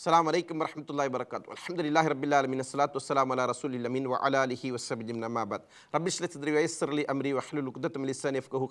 அஸ்ஸலாமு அலைக்கும் வரஹ்மத்துல்லாஹி வரகாத்து அல்ஹம்துலில்லாஹி ரப்பில் ஆலமீன் அஸ்ஸலாத்து வஸ்ஸலாமு அலா ரசூலில் அமீன் வ அலா அலிஹி வஸ்ஸபிஜிம் நமாபாத் ரப்பி ஷ்ரஹ் சத்ரி வயஸ்ஸர் லி அம்ரி வஹ்லுல் உக்தத்தம் மின் லிசானி யஃப்கஹு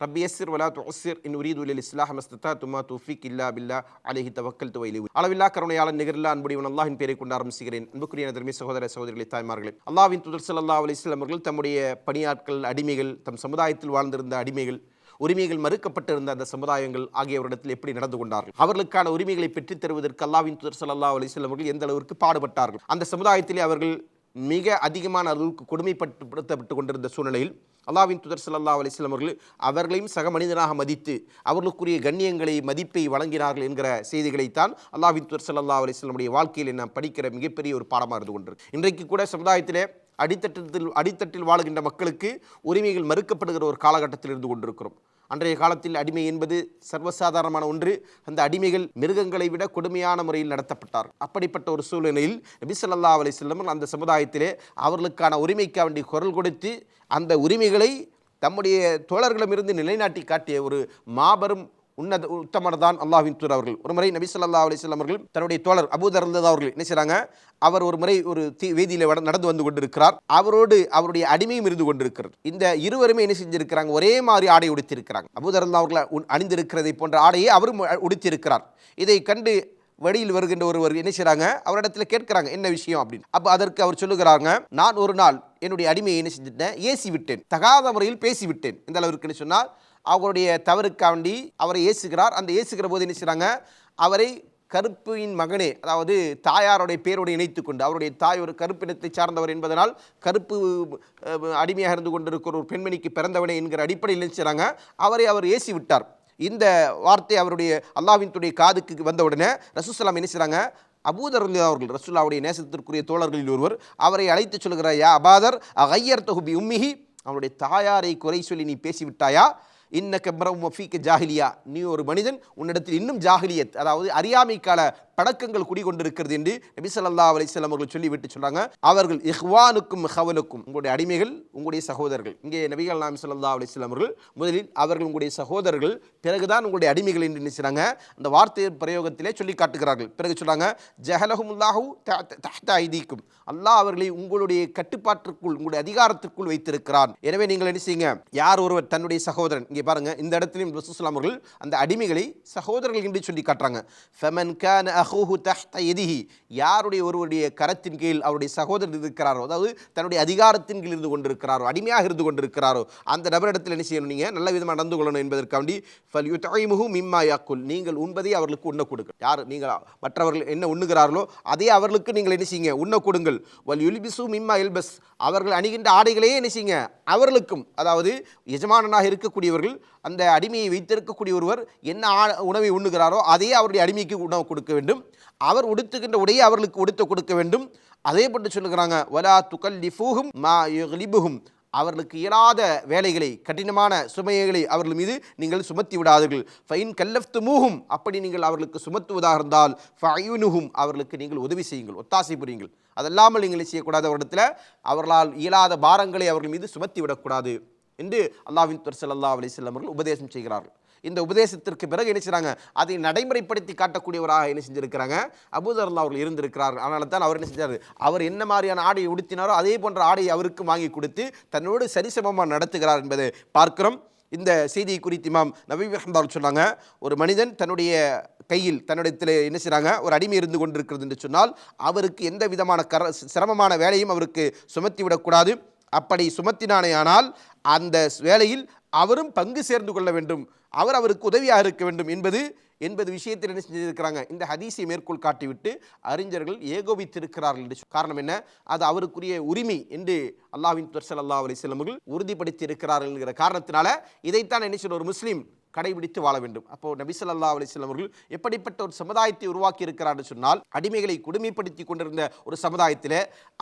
ரப்பி யஸ்ஸிர் வலா துஅஸ்ஸிர் இன் உரீது லில் இஸ்லாஹ் மஸ்ததாத்து துமா தௌஃபீக் இல்லா பில்லா அலைஹி தவக்கல் வ இலைஹி அளவில்லா கருணையாளன் நிகரில்லா அன்புடையவன் அல்லாஹ்வின் பேரை கொண்டு ஆரம்பிக்கிறேன் அன்புக்குரிய நதர்மி சகோதர சகோதரிகளே தாய்மார்களே அல்லாவின் தூதர் ஸல்லல்லாஹு அலைஹி வஸல்லம் அவர்கள் தம்முடைய பணியாட்கள் அடிமைகள் தம் சமுதாயத்தில் வாழ்ந்திருந்த அடிமைகள் உரிமைகள் மறுக்கப்பட்டிருந்த அந்த சமுதாயங்கள் ஆகியவரிடத்தில் எப்படி நடந்து கொண்டார்கள்? அவர்களுக்கான உரிமைகளை பெற்றுத் தருவதற்கு அல்லாவின் துதர் சல்லா அலைஹி அவர்கள் எந்த அளவிற்கு பாடுபட்டார்கள்? அந்த சமுதாயத்திலே அவர்கள் மிக அதிகமான அளவுக்கு கொடுமைப்படுத்தப்பட்டு கொண்டிருந்த சூழ்நிலையில் அல்லாவின் துதர் சல்லா அலைஹி அவர்கள் அவர்களையும் சக மனிதனாக மதித்து அவர்களுக்குரிய கண்ணியங்களை மதிப்பை வழங்கினார்கள் என்கிற செய்திகளைத்தான் அல்லாவின் துதர் சல்லா அலைஹி வாழ்க்கையில் நாம் படிக்கிற மிகப்பெரிய ஒரு பாடமாக இருந்து கொண்டிருக்கு. இன்றைக்கு கூட சமுதாயத்திலே அடித்தட்டத்தில் அடித்தட்டில் வாழுகின்ற மக்களுக்கு உரிமைகள் மறுக்கப்படுகிற ஒரு காலகட்டத்தில் இருந்து கொண்டிருக்கிறோம். அன்றைய காலத்தில் அடிமை என்பது சர்வசாதாரணமான ஒன்று. அந்த அடிமைகள் மிருகங்களை விட கொடுமையான முறையில் நடத்தப்பட்டார் அப்படிப்பட்ட ஒரு சூழ்நிலையில் நபிசல்லா அலி செல்லமன் அந்த சமுதாயத்திலே அவர்களுக்கான உரிமைக்கு வேண்டி குரல் கொடுத்து அந்த உரிமைகளை தம்முடைய தோழர்களிடமிருந்து நிலைநாட்டி காட்டிய ஒரு மாபெரும் உன்னத உத்தமர் தான் அல்லாஹின் தூர் அவர்கள். ஒரு முறை நபி சொல்லா அலிஸ்லாம் அவர்கள் தன்னுடைய தோழர் அபூதர் அவர்கள் என்ன செய்கிறாங்க அவர் ஒரு முறை ஒரு தீ வீதியில் நடந்து வந்து கொண்டிருக்கிறார். அவரோடு அவருடைய அடிமையும் இருந்து கொண்டிருக்கிறது. இந்த இருவருமே என்ன செஞ்சிருக்கிறாங்க? ஒரே மாதிரி ஆடை உடுத்திருக்கிறாங்க அபூதர் அவர்கள் உ- அணிந்திருக்கிறதை போன்ற ஆடையை அவரும் உடுத்திருக்கிறார் உடுத்தியிருக்கிறார். இதை கண்டு வழியில் வருகின்ற ஒருவர் என்ன செய்கிறாங்க அவரிடத்தில் கேட்கிறாங்க என்ன விஷயம்? அப்படின்னு. அப்போ அதற்கு அவர் சொல்லுகிறாங்க நான் ஒரு நாள் என்னுடைய அடிமையை என்ன செஞ்சிட்டேன்? ஏசி விட்டேன் தகாத முறையில் பேசி விட்டேன் இந்த அளவிற்கு சொன்னால் அவருடைய தவறுக்காண்டி அவரை ஏசுகிறார். அந்த ஏசுகிற போது என்ன செய்கிறாங்க அவரை கருப்பின் மகனே அதாவது தாயாருடைய பேரோடு இணைத்து கொண்டு அவருடைய தாய் ஒரு கருப்பினத்தை சார்ந்தவர் என்பதனால் கருப்பு அடிமையாக இருந்து கொண்டிருக்கிற ஒரு பெண்மணிக்கு பிறந்தவனே என்கிற அடிப்படையில் என்ன அவரை அவர் ஏசி விட்டார் இந்த வார்த்தை அவருடைய அல்லாவின்துடைய காதுக்கு வந்தவுடனே ரசூசலாம் என்ன செய்றாங்க? அபூதர் அவர்கள் ரசூல்லாவுடைய நேசத்திற்குரிய தோழர்களில் ஒருவர் அவரை அழைத்து சொல்கிறார் யா அபாதர் அகையர் தொகுபி உம்மிஹி? அவனுடைய தாயாரை குறை சொல்லி நீ பேசிவிட்டாயா? இன்ன கெப்ரம் மஃபீக்க ஜாகிலியா நீ ஒரு மனிதன் உன்னிடத்தில் இன்னும் ஜாகிலியத் அதாவது அறியாமைக்கால பழக்கங்கள் குடிகொண்டிருக்கிறது என்று நபி சல்லா அலிஸ்லாம் அவர்கள் சொல்லிவிட்டு சொல்கிறாங்க அவர்கள் இஹ்வானுக்கும் ஹவலுக்கும் உங்களுடைய அடிமைகள் உங்களுடைய சகோதரர்கள். இங்கே நபிகள் நாம் சல்லா அலிஸ்லாம் அவர்கள் முதலில் அவர்கள் உங்களுடைய சகோதரர்கள் பிறகுதான் உங்களுடைய அடிமைகள் என்று நினைச்சாங்க. அந்த வார்த்தை பிரயோகத்திலே சொல்லி காட்டுகிறார்கள். பிறகு சொல்றாங்க ஜஹலஹுமுல்லாஹு தஹ்த ஐதீக்கும். அல்லாஹ் அவர்களை உங்களுடைய கட்டுப்பாட்டிற்குள் உங்களுடைய அதிகாரத்திற்குள் வைத்திருக்கிறான். எனவே நீங்கள் என்ன செய்யுங்க? யார் ஒருவர் தன்னுடைய சகோதரன் இங்கே பாருங்கள் இந்த இடத்துலையும் ரசூலுல்லாஹி அவர்கள் அந்த அடிமைகளை சகோதரர்கள் என்று சொல்லி காட்டுறாங்க. ஃபமன் கான அஹூஹு தஹ்த யதிஹி யாருடைய ஒருவருடைய கரத்தின் கீழ் அவருடைய சகோதரர் இருக்கிறாரோ அதாவது தன்னுடைய அதிகாரத்தின் கீழ் இருந்து கொண்டிருக்கிறாரோ அடிமையாக இருந்து கொண்டிருக்கிறாரோ அந்த நபரிடத்தில் என்ன செய்யணும் நீங்கள் நல்ல விதமாக நடந்து கொள்ளணும் என்பதற்காண்டி ஃபல் யுத்தைமுஹு மிம்மா யாக்குல் நீங்கள் உண்பதை அவர்களுக்கு உண்ண கொடுங்க யார் நீங்கள் மற்றவர்கள் என்ன உண்ணுகிறார்களோ அதே அவர்களுக்கு நீங்கள் என்ன செய்யுங்க? உண்ண கொடுங்கள். வல் யுலிபிசு மிம்மா எல்பஸ் அவர்கள் அணிகின்ற ஆடைகளையே என்ன செய்யுங்க? அவர்களுக்கும் அதாவது எஜமானனாக இருக்கக்கூடியவர்கள் அந்த அடிமையை வைத்திருக்கக்கூடிய ஒருவர் என்ன உணவை உண்ணுகிறாரோ அதே அவருடைய அடிமைக்கு உணவு கொடுக்க வேண்டும். அவர் உடுத்துகின்ற உடையை அவர்களுக்கு உடுத்த கொடுக்க வேண்டும். அதே பற்றி சொல்லுகிறாங்க வலா துகல்லிஃபூஹும் மா லிபுகும் அவர்களுக்கு இயலாத வேலைகளை கடினமான சுமைகளை அவர்கள் மீது நீங்கள் சுமத்தி விடாதீர்கள். ஃபைன் கல்லஃப்து மூகும் அப்படி நீங்கள் அவர்களுக்கு சுமத்துவதாக இருந்தால் ஃபயுனுஹும் அவர்களுக்கு நீங்கள் உதவி செய்யுங்கள் ஒத்தாசை புரியுங்கள். அதல்லாமல் நீங்கள் செய்யக்கூடாத ஒரு இடத்துல அவர்களால் இயலாத பாரங்களை அவர்கள் மீது சுமத்தி விடக்கூடாது. என்று அல்லாஹ்வின் துவர் சல்லா அலி செல்லமர்கள் உபதேசம் செய்கிறார்கள். இந்த உபதேசத்திற்கு பிறகு என்ன செய்கிறாங்க அதை நடைமுறைப்படுத்தி காட்டக்கூடியவராக என்ன செஞ்சுருக்கிறாங்க? அபூதர்லா அவர்கள் இருந்திருக்கிறார்கள். அதனால தான் அவர் என்ன செஞ்சார்? அவர் என்ன மாதிரியான ஆடையை உடுத்தினாரோ அதே போன்ற ஆடையை அவருக்கு வாங்கி கொடுத்து தன்னோடு சரிசமமாக நடத்துகிறார் என்பதை பார்க்கிறோம். இந்த செய்தியை குறித்து இமாம் நபி அஹ்மதால் சொன்னாங்க ஒரு மனிதன் தன்னுடைய கையில் தன்னிடத்தில் என்ன செய்கிறாங்க ஒரு அடிமை இருந்து கொண்டிருக்கிறது என்று சொன்னால் அவருக்கு எந்த விதமான கர சிரமமான வேலையும் அவருக்கு சுமத்தி விடக்கூடாது. அப்படி சுமத்தினானேயானால் அந்த வேலையில் அவரும் பங்கு சேர்ந்து கொள்ள வேண்டும். அவர் அவருக்கு உதவியாக இருக்க வேண்டும் என்பது என்பது விஷயத்தில் என்ன செஞ்சிருக்கிறாங்க? இந்த ஹதீஸை மேற்கோள் காட்டிவிட்டு அறிஞர்கள் ஏகோபித்திருக்கிறார்கள் என்று காரணம் என்ன? அது அவருக்குரிய உரிமை என்று அல்லாஹ்வின் துர்சல் அல்லாஹ் அலி செல்லமுகள் உறுதிப்படுத்தி இருக்கிறார்கள் என்கிற காரணத்தினால இதைத்தான் என்ன சொல்ற ஒரு முஸ்லீம் கடைபிடித்து வாழ வேண்டும். அப்போ நபி ஸல்லல்லாஹு அலைஹி அவர்கள் எப்படிப்பட்ட ஒரு சமுதாயத்தை உருவாக்கி இருக்கிறார் சொன்னால் அடிமைகளை கொடுமைப்படுத்தி கொண்டிருந்த ஒரு சமுதாயத்தில்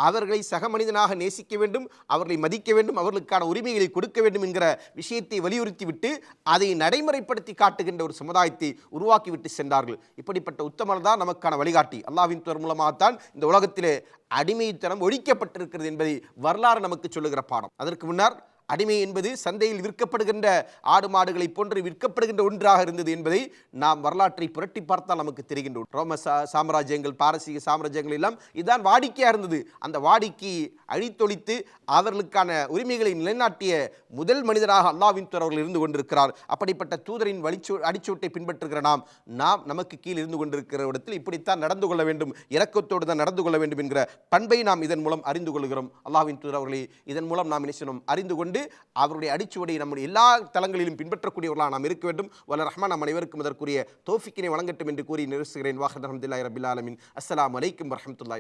அவர்களை சக மனிதனாக நேசிக்க வேண்டும் அவர்களை மதிக்க வேண்டும் அவர்களுக்கான உரிமைகளை கொடுக்க வேண்டும் என்கிற விஷயத்தை வலியுறுத்தி விட்டு அதை நடைமுறைப்படுத்தி காட்டுகின்ற ஒரு சமுதாயத்தை உருவாக்கிவிட்டு சென்றார்கள். இப்படிப்பட்ட உத்தமர் தான் நமக்கான வழிகாட்டி. அல்லாவின் துவர் மூலமாகத்தான் இந்த உலகத்திலே அடிமைத்தனம் ஒழிக்கப்பட்டிருக்கிறது என்பதை வரலாறு நமக்கு சொல்லுகிற பாடம். அதற்கு முன்னர் அடிமை என்பது சந்தையில் விற்கப்படுகின்ற ஆடு மாடுகளை போன்று விற்கப்படுகின்ற ஒன்றாக இருந்தது என்பதை நாம் வரலாற்றை புரட்டி பார்த்தால் நமக்கு தெரிகின்ற ரோம சாம்ராஜ்யங்கள் பாரசீக சாம்ராஜ்யங்கள் எல்லாம் இதுதான் வாடிக்கையாக இருந்தது. அந்த வாடிக்கை அழித்தொழித்து அவர்களுக்கான உரிமைகளை நிலைநாட்டிய முதல் மனிதராக அல்லாவின் தூதர் அவர்கள் இருந்து கொண்டிருக்கிறார். அப்படிப்பட்ட தூதரின் வழிச்சு அடிச்சூட்டை பின்பற்றுகிற நாம் நாம் நமக்கு கீழ் இருந்து கொண்டிருக்கிற இடத்தில் இப்படித்தான் நடந்து கொள்ள வேண்டும் இறக்கத்தோடு தான் நடந்து கொள்ள வேண்டும் என்கிற பண்பை நாம் இதன் மூலம் அறிந்து கொள்கிறோம். அல்லாவின் தூதர் அவர்களை இதன் மூலம் நாம் நினைச்சனும் அறிந்து கொண்டு அவருடைய அடிச்சுவடை நம்முடைய எல்லா தளங்களிலும் பின்பற்றக்கூடியவர்களாக நாம் இருக்க வேண்டும். வல்ல ரஹ்மான் நம் அனைவருக்கும் அதற்குரிய தோஃபிக்கினை வழங்கட்டும் என்று கூறி நிறுத்துகிறேன். வாஹத் அஹமதுல்லாய் ரபில் ஆலமின். அஸ்லாம் அலைக்கும் வரமத்துல்லாய்